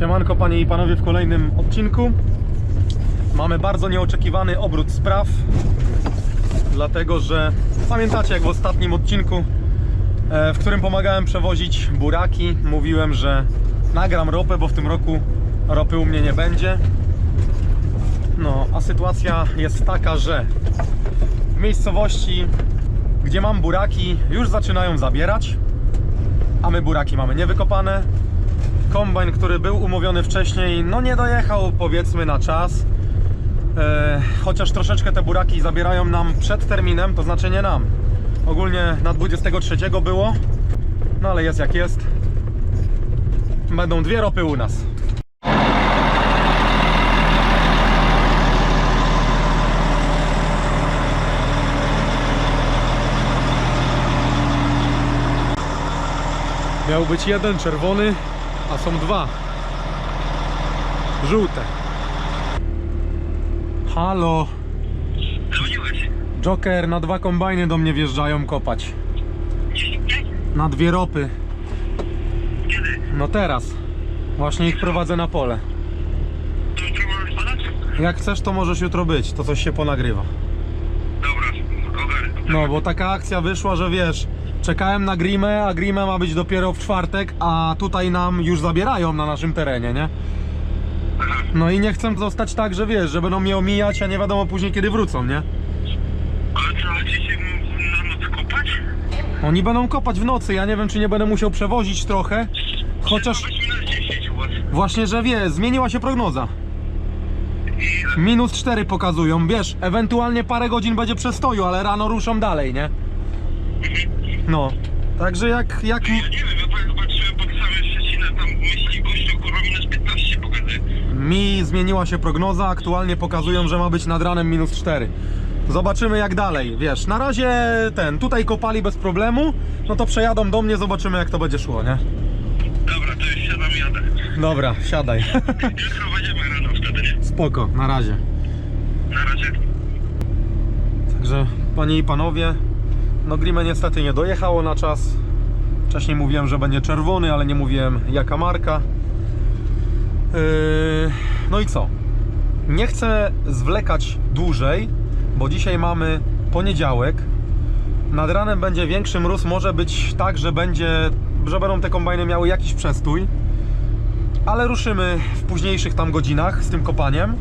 Siemanko panie i panowie w kolejnym odcinku. Mamy bardzo nieoczekiwany obrót spraw. Dlatego, że pamiętacie jak w ostatnim odcinku, e, w którym pomagałem przewozić buraki, mówiłem, że nagram ropę, bo w tym roku ropy u mnie nie będzie. No, a sytuacja jest taka, że w miejscowości, gdzie mam buraki, już zaczynają zabierać, a my buraki mamy niewykopane. Kombajn, który był umówiony wcześniej, no nie dojechał powiedzmy na czas. E, chociaż troszeczkę te buraki zabierają nam przed terminem, to znaczy nie nam. Ogólnie na 23 było, no ale jest jak jest. Będą dwie ropy u nas. Miał być jeden czerwony, a są dwa. Żółte. Halo. Joker, na dwa kombajny do mnie wjeżdżają kopać. Na dwie ropy. No teraz. Właśnie ich prowadzę na pole. Jak chcesz, to możesz jutro być. To coś się ponagrywa. No, bo taka akcja wyszła, że wiesz, czekałem na Grimę, a Grimę ma być dopiero w czwartek, a tutaj nam już zabierają na naszym terenie, nie? No i nie chcę zostać tak, że wiesz, że będą mnie omijać, a nie wiadomo później kiedy wrócą, nie? Ale co, chcecie na noc kopać? Oni będą kopać w nocy, ja nie wiem czy nie będę musiał przewozić trochę. Chociaż Weźmy na 10 u was. właśnie, że wie, zmieniła się prognoza. Minus 4 pokazują, wiesz, ewentualnie parę godzin będzie przestoju, ale rano ruszą dalej, nie? No, także jak, jak... ja nie wiem, ja powiem, patrzyłem pod samym Szczecinem, tam myśli gościu, kurwa, minus 15 pokazuje. Mi zmieniła się prognoza, aktualnie pokazują, że ma być nad ranem minus 4. Zobaczymy jak dalej, wiesz, na razie ten, tutaj kopali bez problemu, no to przejadą do mnie, zobaczymy jak to będzie szło, nie? Dobra, to już siadam i jadę. Dobra, siadaj. Jutro będziemy rano wtedy, nie? Spoko, na razie. Na razie. Także panie i panowie, no Grime niestety nie dojechało na czas. Wcześniej mówiłem, że będzie czerwony, ale nie mówiłem jaka marka. Yy, no i co? Nie chcę zwlekać dłużej, bo dzisiaj mamy poniedziałek. Nad ranem będzie większy mróz, może być tak, że będzie, że będą te kombajny miały jakiś przestój. Ale ruszymy w późniejszych tam godzinach z tym kopaniem.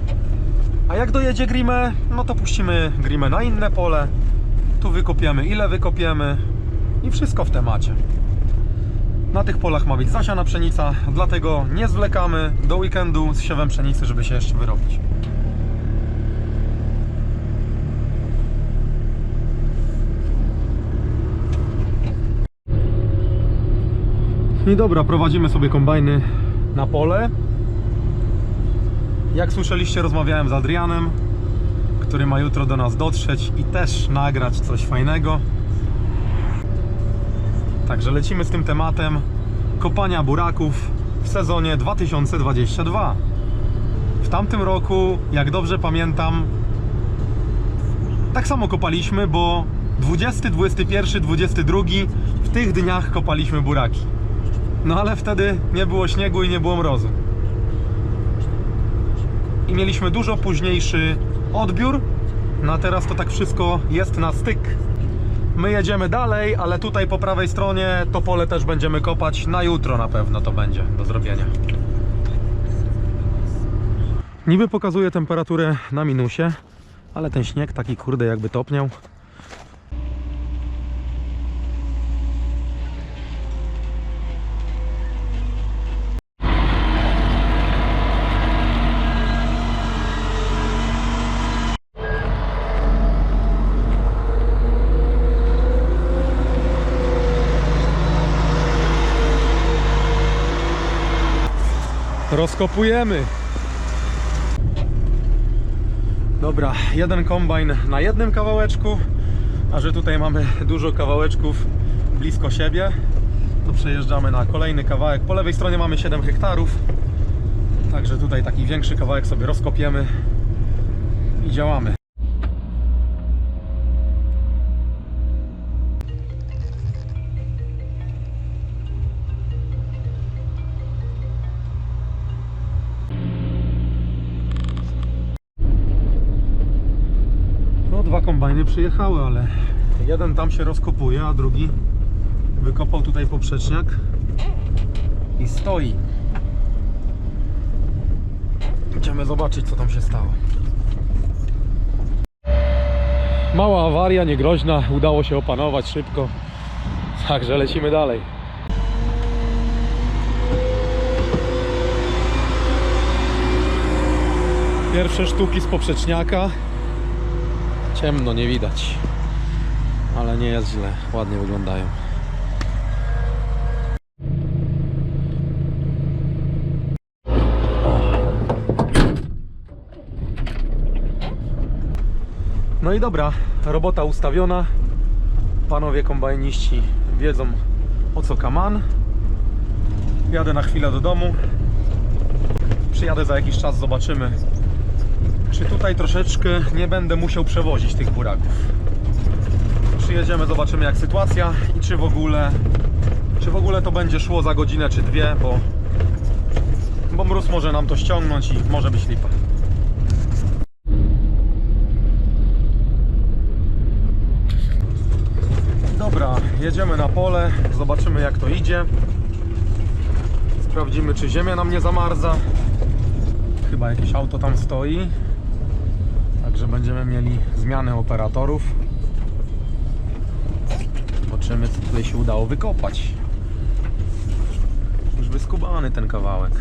A jak dojedzie Grimę, no to puścimy Grimę na inne pole. Tu wykopiemy ile wykopiemy i wszystko w temacie. Na tych polach ma być zasiana pszenica, dlatego nie zwlekamy do weekendu z siewem pszenicy, żeby się jeszcze wyrobić. I dobra, prowadzimy sobie kombajny na pole. Jak słyszeliście, rozmawiałem z Adrianem, który ma jutro do nas dotrzeć i też nagrać coś fajnego. Także lecimy z tym tematem kopania buraków w sezonie 2022. W tamtym roku, jak dobrze pamiętam, tak samo kopaliśmy, bo 20, 21, 22 w tych dniach kopaliśmy buraki. No ale wtedy nie było śniegu i nie było mrozu i mieliśmy dużo późniejszy odbiór. No a teraz to tak wszystko jest na styk. My jedziemy dalej, ale tutaj po prawej stronie to pole też będziemy kopać. Na jutro na pewno to będzie do zrobienia. Niby pokazuje temperaturę na minusie, ale ten śnieg taki kurde jakby topniał. Rozkopujemy. Dobra, jeden kombajn na jednym kawałeczku, a że tutaj mamy dużo kawałeczków blisko siebie, to przejeżdżamy na kolejny kawałek. Po lewej stronie mamy 7 hektarów, także tutaj taki większy kawałek sobie rozkopiemy i działamy. Przyjechały, ale jeden tam się rozkopuje, a drugi wykopał tutaj poprzeczniak i stoi. Idziemy zobaczyć, co tam się stało. Mała awaria, niegroźna, udało się opanować szybko. Także lecimy dalej. Pierwsze sztuki z poprzeczniaka. Ciemno, nie widać. Ale nie jest źle, ładnie wyglądają. No i dobra, robota ustawiona. Panowie kombajniści wiedzą o co kaman. Jadę na chwilę do domu. Przyjadę za jakiś czas, zobaczymy, czy tutaj troszeczkę nie będę musiał przewozić tych buraków. Przyjedziemy, zobaczymy jak sytuacja i czy w ogóle czy w ogóle to będzie szło za godzinę czy dwie, bo bo mróz może nam to ściągnąć i może być lipa. Dobra, jedziemy na pole, zobaczymy jak to idzie. Sprawdzimy czy ziemia nam nie zamarza. Chyba jakieś auto tam stoi. Także będziemy mieli zmianę operatorów. Zobaczymy co tutaj się udało wykopać. Już wyskubany ten kawałek.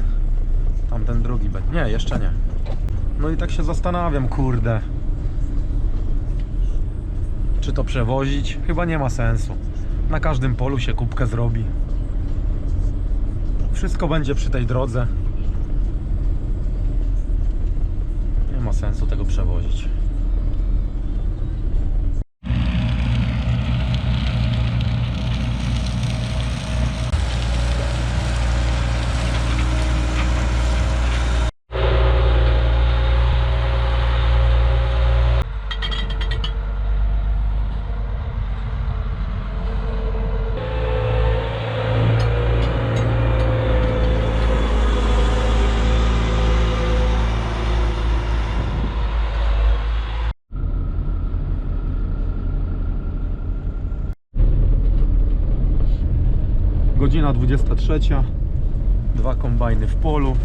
Tamten drugi będzie. Nie, jeszcze nie. No i tak się zastanawiam, kurde. Czy to przewozić? Chyba nie ma sensu. Na każdym polu się kubkę zrobi. Wszystko będzie przy tej drodze. Nie ma sensu tego przewozić. Godzina 23. Dwa kombajny w polu.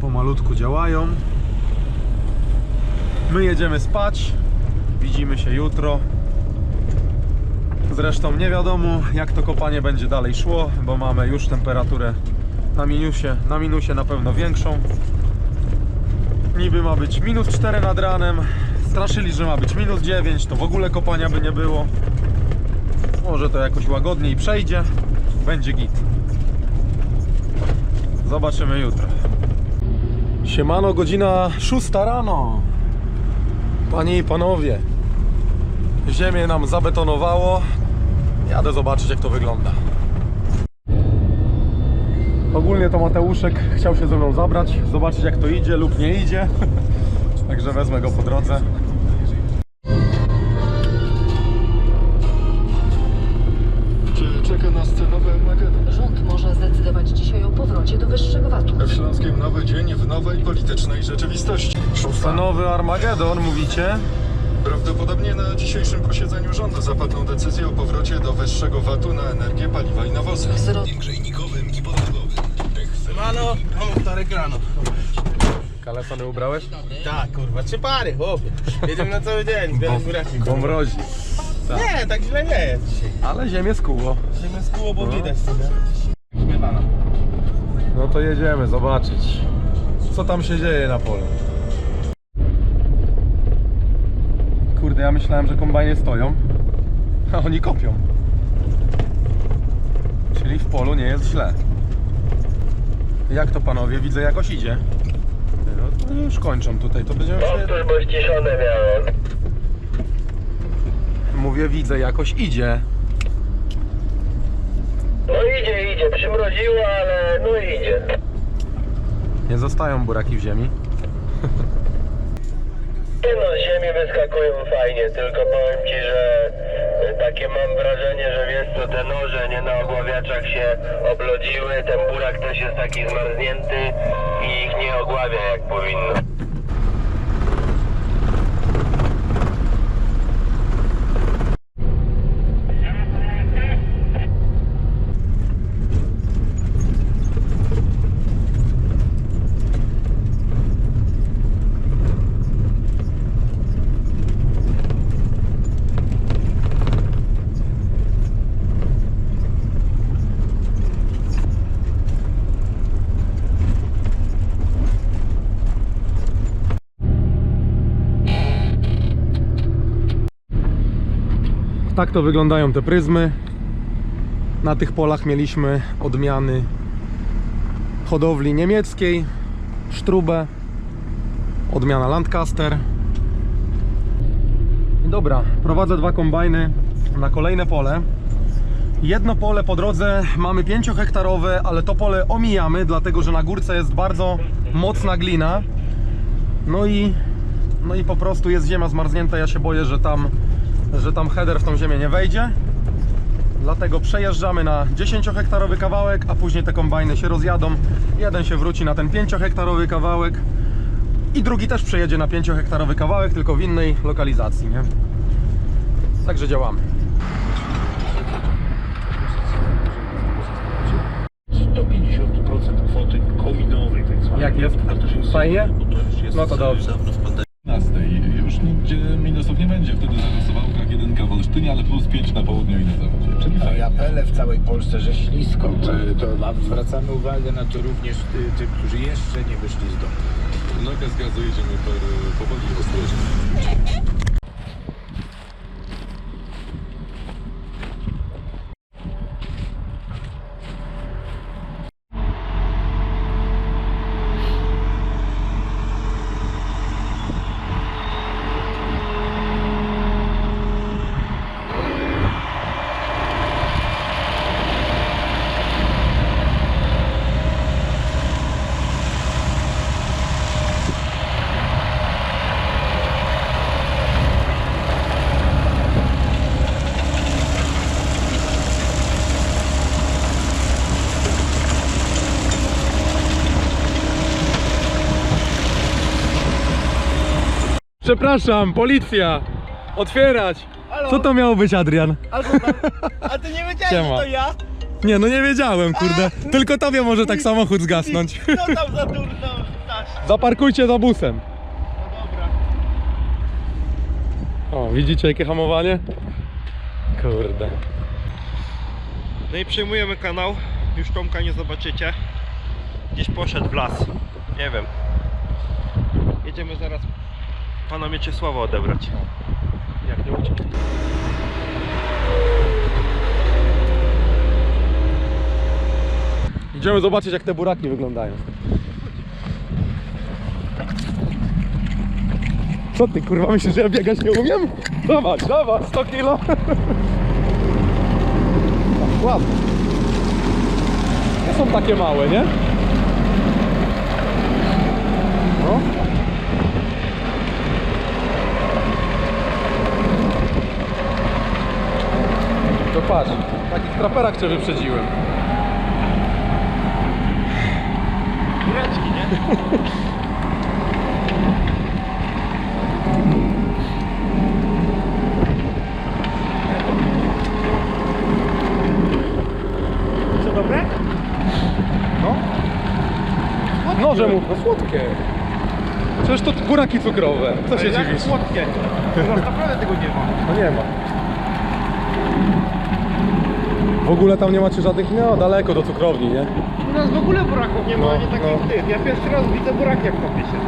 Pomalutku działają. My jedziemy spać. Widzimy się jutro. Zresztą nie wiadomo jak to kopanie będzie dalej szło, bo mamy już temperaturę na minusie, na minusie na pewno większą. Niby ma być minus 4 nad ranem. Straszyli, że ma być minus 9, to w ogóle kopania by nie było. Może to jakoś łagodniej przejdzie. Będzie git. Zobaczymy jutro. Siemano, godzina 6 rano. Panie i panowie. Ziemię nam zabetonowało. Jadę zobaczyć jak to wygląda. Ogólnie to Mateuszek chciał się ze mną zabrać, zobaczyć jak to idzie lub nie idzie. Także wezmę go po drodze. Nowej politycznej rzeczywistości. Szósta. Nowy Armagedon mówicie? Prawdopodobnie na dzisiejszym posiedzeniu rządu zapadną decyzje o powrocie do wyższego VAT-u na energię, paliwa i nawozy. Wzrost Mano, mam wtorek rano. Kalesony ubrałeś? Tak, kurwa, trzy pary, chłopie. Jedziemy na cały dzień, zbierać buraki. Mrozi. Nie, tak źle nie jest dzisiaj. Ale ziemię skuło. Ziemię z kóło, bo No. widać co nie? Śmietana. No to jedziemy zobaczyć, co tam się dzieje na polu. Kurde, ja myślałem, że kombajny stoją, a oni kopią. Czyli w polu nie jest źle. Jak to panowie? Widzę jakoś idzie. No to już kończą tutaj, to będziemy się... bo ściszone. Mówię, widzę jakoś idzie. No idzie, idzie. Przymroziło, ale no idzie. Nie zostają buraki w ziemi. No, z ziemi wyskakują fajnie, tylko powiem ci, że y, takie mam wrażenie, że wiesz co, te noże nie na ogławiaczach się oblodziły, ten burak też jest taki zmarznięty i ich nie ogławia jak powinno. Tak to wyglądają te pryzmy. Na tych polach mieliśmy odmiany hodowli niemieckiej, Strube, odmiana Lancaster. I Dobra, prowadzę dwa kombajny na kolejne pole. Jedno pole po drodze mamy 5 hektarowe, ale to pole omijamy, dlatego że na górce jest bardzo mocna glina. No i, no i po prostu jest ziemia zmarznięta. Ja się boję, że tam, że tam header w tą ziemię nie wejdzie. Dlatego przejeżdżamy na 10 hektarowy kawałek, a później te kombajny się rozjadą. Jeden się wróci na ten 5 hektarowy kawałek i drugi też przejedzie na 5 hektarowy kawałek, tylko w innej lokalizacji, nie? Także działamy. 150% kwoty kominowej tak. Jak jest? Fajnie? No to dobrze. Nigdzie minusów nie będzie. Wtedy zero w Suwałkach, jedynka w Olsztynie, ale plus 5 na południu i na zachodzie. Czyli i fajnie. apele w całej Polsce, że ślisko. To, to a zwracamy uwagę na to również y, tych, którzy jeszcze nie wyszli z domu. Noga z gazu jedziemy per, powoli i ostrożnie. Przepraszam, policja! Otwierać! Co to miało być, Adrian? A ty nie wiedziałeś, Siema. że to ja? Nie, no nie wiedziałem, kurde. Tylko tobie może tak samochód zgasnąć. Co tam za durno dasz? Zaparkujcie za busem. No dobra. O, widzicie jakie hamowanie? Kurde. No i przejmujemy kanał. Już Tomka nie zobaczycie. Gdzieś poszedł w las. Nie wiem. Jedziemy zaraz pana Mieczysława odebrać. Jak nie uciekł. Idziemy zobaczyć jak te buraki wyglądają. Co ty kurwa myślisz, że ja biegać nie umiem? Zobacz, zobacz, 100 kilo. Ładnie. Nie są takie małe, nie? No. To patrz, w takich traperach cię wyprzedziłem. Góreczki, nie? Co dobre? No. Noże mu, no słodkie. Przecież to buraki cukrowe. Co się Jak dziwisz? słodkie. Nas naprawdę tego nie ma. No nie ma. W ogóle tam nie macie żadnych, no daleko do cukrowni, nie? U nas w ogóle buraków nie ma, No, ani takich no. tych. Ja pierwszy raz widzę buraki jak kopie się.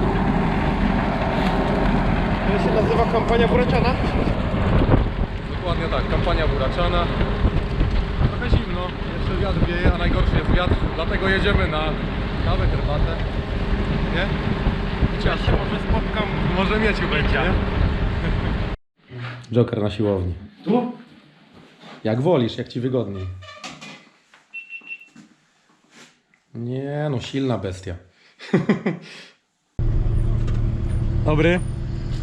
To się nazywa kampania buraczana? Dokładnie tak, kampania buraczana. Trochę zimno, jeszcze wiatr wieje, a najgorszy jest wiatr, dlatego jedziemy na kawę, herbatę. Nie? I Ja się może spotkam. Może mieciu będzie, nie? Joker na siłowni. Tu? Jak wolisz, jak ci wygodniej. Nie no, silna bestia. Dobry.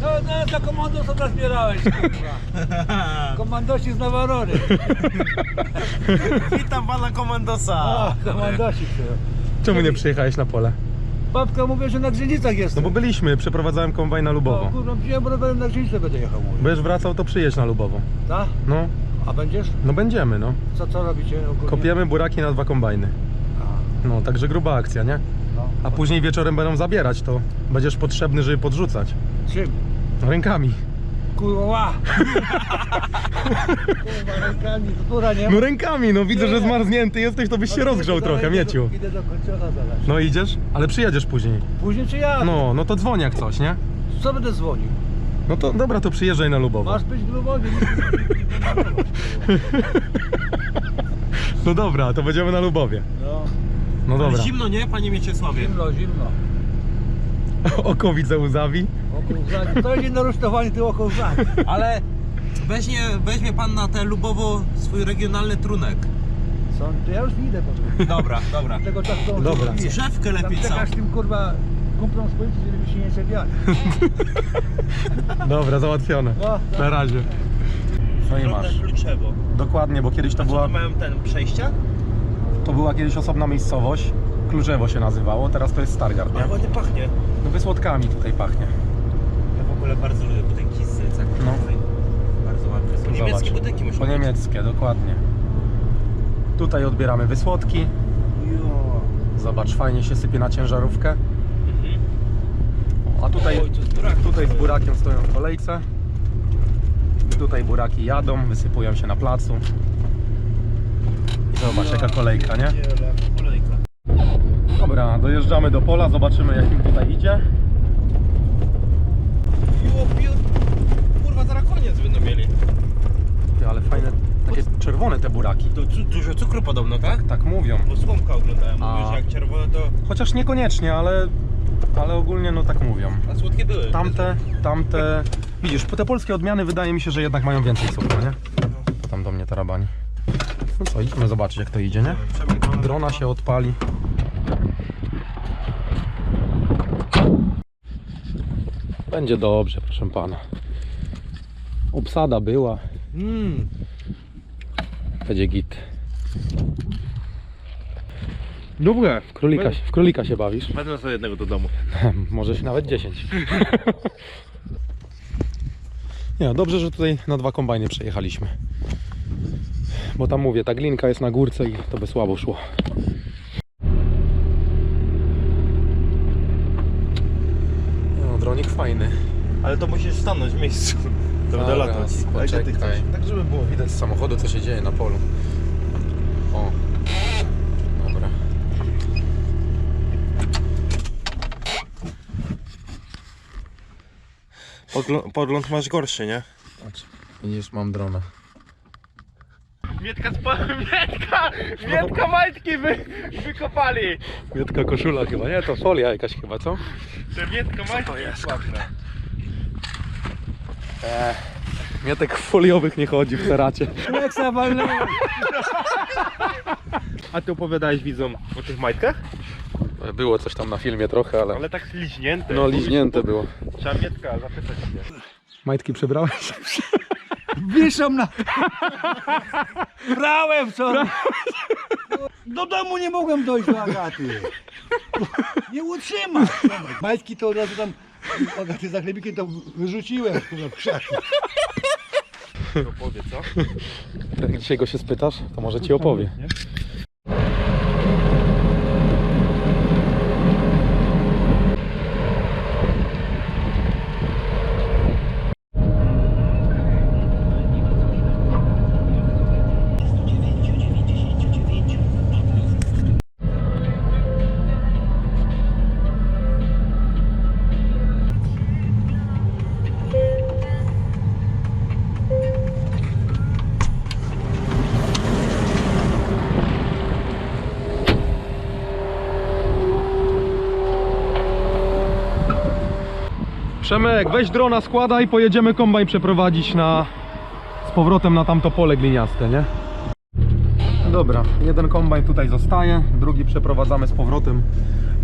No, no to komandosa nazbierałeś, kurwa. Komandosi z Nawarory. Witam pana komandosa. A, komandosik. to. Czemu nie przyjechałeś na pole? Babka mówi, że na Grzynicach jest. No bo byliśmy, przeprowadzałem kombajn na No, Lubowo. kurwa, przyjąłem rowerem na Grzynicę będę jechał. mówię. Będziesz wracał, to przyjedź na Lubowo. Tak? No, A będziesz? no będziemy, no. Co, co robicie ogólnie? Kopiemy buraki na dwa kombajny. A, No, także gruba akcja, nie? no. A później wieczorem będą zabierać, to będziesz potrzebny, żeby podrzucać. Czym? Rękami. Kurwa. kurwa, rękami, to tura nie ma. No rękami, no widzę, że zmarznięty jesteś, to byś się rozgrzał trochę, mieciu. Idę do końcocha zaraz. No idziesz? Ale przyjedziesz później. Później czy ja? No, no to dzwoń jak coś, nie? Co będę dzwonił? No to dobra, to przyjeżdżaj na Lubowo. Masz być w Lubowie, nie, nie, nie, No dobra, to będziemy na Lubowie. No, No dobra. Zimno, nie, panie Mieczysławie? zimno, zimno. Oko widzę łzawi. Okołzanie. To idzie na rusztowanie, ty okołzanie. Ale weźmie, weźmie pan na te Lubowo swój regionalny trunek. Co? To ja już idę po Dobra, dobra. tego czasu. to Dobra. Drzewkę Tam lepiej czekasz tym kurwa kumplom swoim, żeby się nie czepiali. Dobra, załatwione. No, Na razie. No i masz. Kluczewo. Dokładnie, bo kiedyś to była, mają ten przejścia? to była kiedyś osobna miejscowość. Kluczewo się nazywało, teraz to jest Stargard, nie? ładnie pachnie. No wysłodkami tutaj pachnie. Ja w ogóle bardzo lubię budynki z cegły. No. Bardzo ładne są. Niemieckie Zobacz. budynki muszą Po być. niemieckie, dokładnie. Tutaj odbieramy wysłodki. Jo. Zobacz, fajnie się sypie na ciężarówkę. A tutaj, tutaj z burakiem stoją w kolejce. Tutaj buraki jadą, wysypują się na placu. I zobacz jaka kolejka, nie? Kolejka. Dobra, dojeżdżamy do pola, zobaczymy jak im tutaj idzie. Kurwa, zaraz koniec będą mieli. Ty, Ale fajne, takie czerwone te buraki. To cu- dużo cukru podobno, tak? Tak mówią. Bo Słomka oglądałem, A. że jak czerwone to... Chociaż niekoniecznie, ale, ale ogólnie no tak mówią. A słodkie były. Tamte, tamte. Widzisz, te polskie odmiany wydaje mi się, że jednak mają więcej cukru, nie? Tam do mnie tarabani. No co, idźmy zobaczyć jak to idzie, nie? Drona się odpali. Będzie dobrze, proszę pana. Obsada była. Mm. Będzie git. Dobre. W królika, w królika się bawisz? Wezmę sobie jednego do domu. Może się nawet 10. Nie, no dobrze, że tutaj na dwa kombajny przejechaliśmy. Bo tam mówię, ta glinka jest na górce i to by słabo szło. No, dronik fajny. Ale to musisz stanąć w miejscu. To będę latać. Ty poczekaj. chcesz? Tak, żeby było widać z samochodu, co się dzieje na polu. O. Dobra. Podglą- podgląd masz gorszy, nie? Patrz, Widzisz, mam drona. Mietka, Mietka! Mietka majtki wy, wykopali! Mietka koszula chyba, nie? To folia jakaś chyba, co? Te Mietka majtki to jest ładne. Mietek foliowych nie chodzi w teracie. Jak. A ty opowiadałeś widzom o tych majtkach? Było coś tam na filmie trochę, ale... Ale tak liźnięte. No liźnięte było. Trzeba Mietka zapytać się. Majtki przebrałeś? Wiszą na... Brałem wczoraj. Do domu nie mogłem dojść do Agaty. Nie utrzymam. Majtki to od razu tam Agaty za chlebikiem to wyrzuciłem kurwa, w krzaki. To powie, co? Jak dzisiaj go się spytasz, to może ci opowie. Przemek, weź drona, składaj, pojedziemy kombajn przeprowadzić na... z powrotem na tamto pole gliniaste, nie? Dobra, jeden kombajn tutaj zostaje, drugi przeprowadzamy z powrotem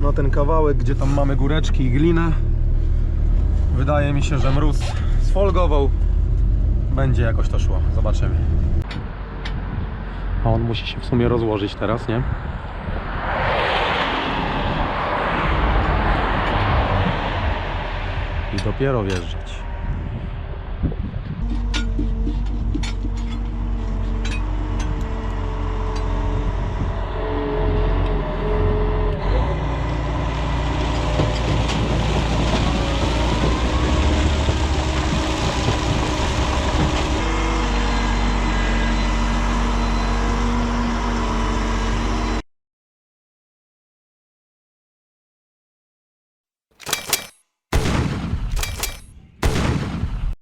na ten kawałek, gdzie tam mamy góreczki i glinę. Wydaje mi się, że mróz sfolgował. Będzie jakoś to szło, zobaczymy. A on musi się w sumie rozłożyć teraz, nie? I dopiero wjeżdżać.